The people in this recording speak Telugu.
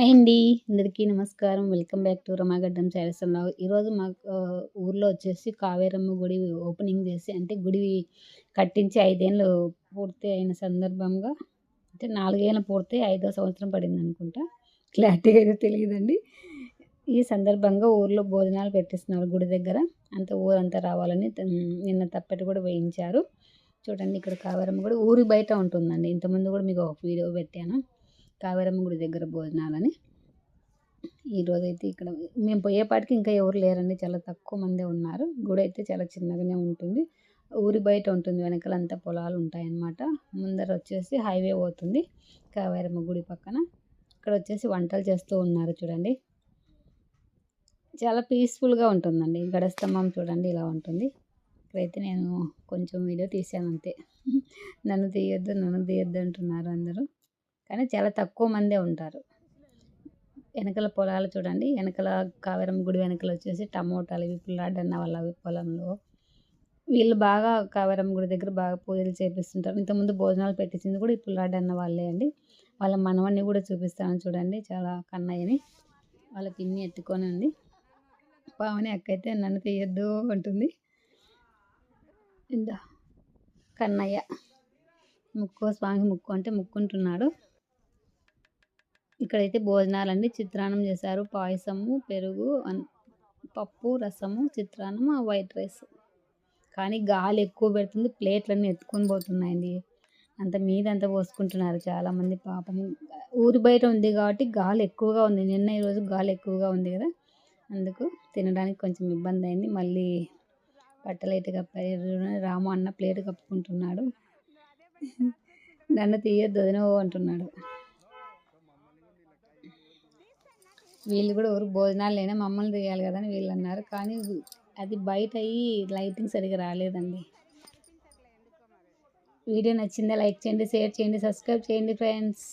హాయ్ అండి. అందరికీ నమస్కారం. Welcome back to Ramagaddam saris అన్న ఈరోజు మా ఊర్లో వచ్చేసి కావేరమ్మ గుడి ఓపెనింగ్ చేసి అంటే గుడి కట్టించి ఐదేళ్ళు పూర్తి అయిన సందర్భంగా అంటే నాలుగేళ్ళు పూర్తి ఐదో సంవత్సరం పడింది అనుకుంటా. క్లారిటీగా అయితే తెలియదండి. ఈ సందర్భంగా ఊర్లో భోజనాలు పెట్టిస్తున్నారు గుడి దగ్గర. అంత ఊరంతా రావాలని నిన్న తప్పటి కూడా వేయించారు. చూడండి ఇక్కడ కావేరమ్మ గుడి ఊరి బయట ఉంటుందండి. ఇంతకుముందు కూడా మీకు ఒక వీడియో పెట్టాను. కావేరమ్మ గుడి దగ్గర భోజనాలని. ఈరోజు అయితే ఇక్కడ మేము పోయేపాటికి ఇంకా ఎవరు లేరండి. చాలా తక్కువ మందే ఉన్నారు. గుడి అయితే చాలా చిన్నగానే ఉంటుంది. ఊరి బయట ఉంటుంది. వెనకాల అంతా పొలాలు ఉంటాయన్నమాట. ముందర వచ్చేసి హైవే పోతుంది. కావేరమ్మ గుడి పక్కన. ఇక్కడ వచ్చేసి వంటలు చేస్తూ ఉన్నారు చూడండి. చాలా పీస్ఫుల్గా ఉంటుందండి. గడస్తంభం చూడండి ఇలా ఉంటుంది. ఇక్కడైతే నేను కొంచెం వీడియో తీసాను అంతే. నన్ను తీయొద్దు నన్ను తీయొద్దు అంటున్నారు అందరూ. కానీ చాలా తక్కువ మందే ఉంటారు. వెనకల పొలాలు చూడండి. వెనకల కావేరం గుడి వెనకల వచ్చేసి టమోటాలు ఇవి పిల్లాడన్న వాళ్ళ పొలంలో. వీళ్ళు బాగా కావేరం గుడి దగ్గర బాగా పూజలు చేపిస్తుంటారు. ఇంతకుముందు భోజనాలు పెట్టించింది కూడా ఈ పిల్లాడన్న వాళ్ళే అండి. వాళ్ళ మనవన్ని కూడా చూపిస్తాను చూడండి. చాలా కన్నయ్యని. వాళ్ళ పిన్ని ఎత్తుకొని ఉంది పావని అక్కయితే నన్ను తీయద్దు అంటుంది. ఇందా. కన్నయ్య. ముక్కు స్వామి ముక్కు అంటే ముక్కుంటున్నాడు. ఇక్కడైతే భోజనాలండి చిత్రాన్నం చేశారు. పాయసము పెరుగు పప్పు రసము చిత్రాన్నం వైట్ రైస్. కానీ గాలి ఎక్కువ పెడుతుంది. ప్లేట్లన్నీ ఎత్తుకొని పోతున్నాయండి. అంత మీద అంత పోసుకుంటున్నారు చాలామంది పాపం. ఊరి బయట ఉంది కాబట్టి గాలి ఎక్కువగా ఉంది. నిన్న ఈరోజు గాలి ఎక్కువగా ఉంది కదా. అందుకు తినడానికి కొంచెం ఇబ్బంది అయింది. మళ్ళీ బట్టలైతే అయితే కప్పారు. రాము అన్న ప్లేట్ కప్పుకుంటున్నాడు. నన్ను తీయొద్దు వదినో అంటున్నాడు. వీళ్ళు కూడా ఎవరు భోజనాలు లేనా మమ్మల్ని తీయాలి కదా అని వీళ్ళు అన్నారు. కానీ అది బయట అయ్యి లైటింగ్ సరిగా రాలేదండి. వీడియో నచ్చిందా లైక్ చేయండి షేర్ చేయండి సబ్స్క్రైబ్ చేయండి ఫ్రెండ్స్.